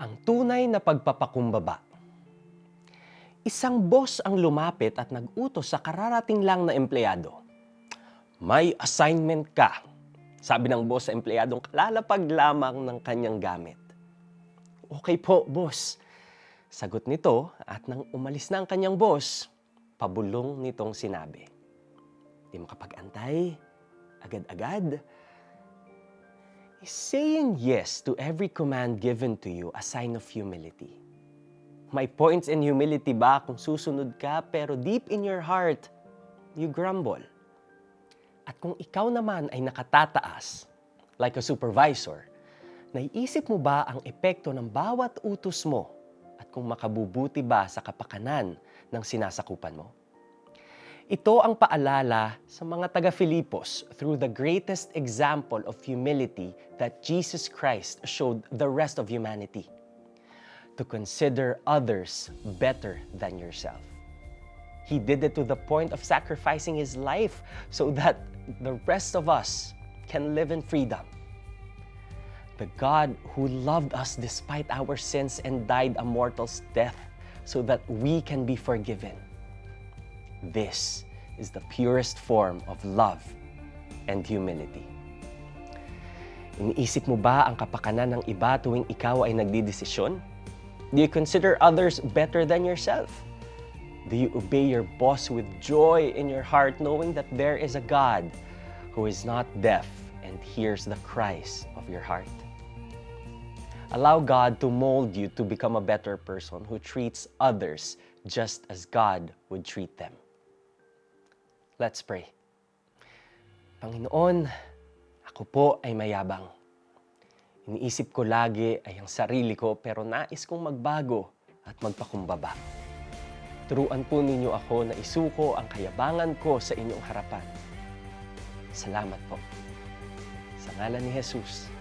Ang tunay na pagpapakumbaba. Isang boss ang lumapit at nag-utos sa kararating lang na empleyado. May assignment ka. Sabi ng boss sa empleyadong kalalapag lamang ng kanyang gamit. Okay po, boss. Sagot nito at nang umalis na ang kanyang boss, pabulong nitong sinabi. Di makapag-antay, agad-agad. Is saying yes to every command given to you a sign of humility? May points in humility ba kung susunod ka pero deep in your heart, you grumble? At kung ikaw naman ay nakatataas, like a supervisor, naiisip mo ba ang epekto ng bawat utos mo at kung makabubuti ba sa kapakanan ng sinasakupan mo? Ito ang paalala sa mga taga-Filipos through the greatest example of humility that Jesus Christ showed the rest of humanity. To consider others better than yourself. He did it to the point of sacrificing his life so that the rest of us can live in freedom. The God who loved us despite our sins and died a mortal's death so that we can be forgiven. This is the purest form of love and humility. Iniisip mo ba ang kapakanan ng iba tuwing ikaw ay nagdidesisyon? Do you consider others better than yourself? Do you obey your boss with joy in your heart knowing that there is a God who is not deaf and hears the cries of your heart? Allow God to mold you to become a better person who treats others just as God would treat them. Let's pray. Panginoon, ako po ay mayabang. Iniisip ko lagi ay ang sarili ko pero nais kong magbago at magpakumbaba. Turuan po ninyo ako na isuko ang kayabangan ko sa inyong harapan. Salamat po. Sa ngalan ni Jesus.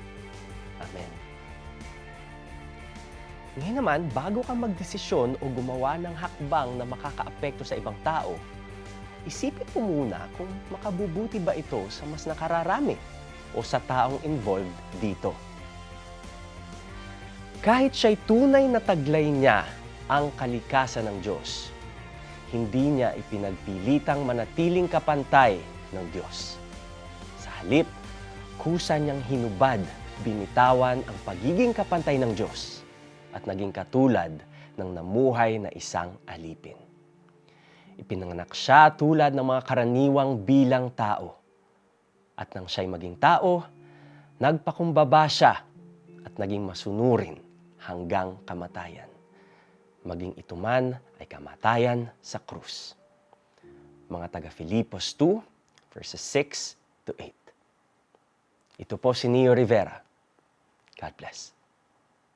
Amen. Ngayon naman, bago ka magdesisyon o gumawa ng hakbang na makakaapekto sa ibang tao, isipin mo muna kung makabubuti ba ito sa mas nakararami o sa taong involved dito. Kahit siya'y tunay na taglay niya ang kalikasan ng Diyos, hindi niya ipinagpilitang manatiling kapantay ng Diyos. Sa halip, kusa niyang hinubad, binitawan ang pagiging kapantay ng Diyos at naging katulad ng namuhay na isang alipin. Ipinanganak siya tulad ng mga karaniwang bilang tao. At nang siya'y maging tao, nagpakumbaba siya at naging masunurin hanggang kamatayan. Maging ito man ay kamatayan sa krus. Mga taga Filipos 2, verses 6 to 8. Ito po si Neo Rivera. God bless.